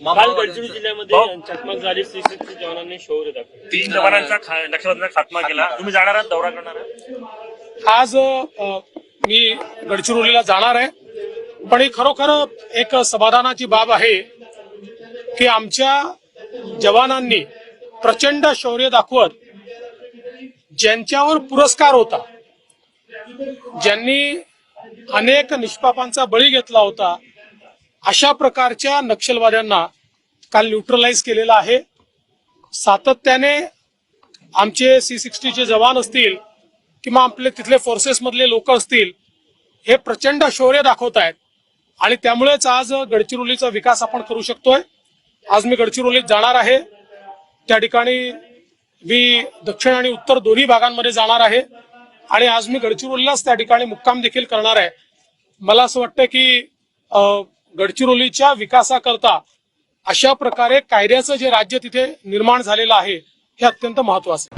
काल गडचिरोली जिल्ह्यामध्ये चकमक झाली सीसीटी जवानांनी शौर्य दाखवलं. तीन जवानांचा खा- नक्षलवाद्यांचा खात्मा केला. तुम्ही जाणार आहात दौरा करणार आहात? आज अ, मी गडचिरोलीला जाणार आहे. पण ही खरोखर एक समाधानाची बाब आहे की आमच्या जवानांनी प्रचंड शौर्य दाखवत ज्यांच्यावर पुरस्कार होता ज्यांनी अनेक निष्पापांचा बळी घेतला होता अशा प्रकारच्या नक्षलवाद्यांना काल न्यूट्रलाइज केलेलं आहे. सातत्याने आमचे सी सिक्स्टीचे जवान असतील किंवा आपले तिथले फोर्सेस मधले लोक असतील हे प्रचंड शौर्य दाखवत आहेत. आणि त्यामुळेच आज गडचिरोलीचा विकास आपण करू शकतोय. आज मी गडचिरोलीत जाणार आहे. त्या ठिकाणी मी दक्षिण आणि उत्तर दोन्ही भागांमध्ये जाणार आहे. आणि आज मी गडचिरोलीलाच त्या ठिकाणी मुक्काम देखील करणार आहे. मला असं वाटतं की गडचिरोलीच्या विकासाकरता अशा प्रकारे कायद्याचं जे राज्य तिथे निर्माण झालेलं आहे हे अत्यंत महत्वाचं आहे.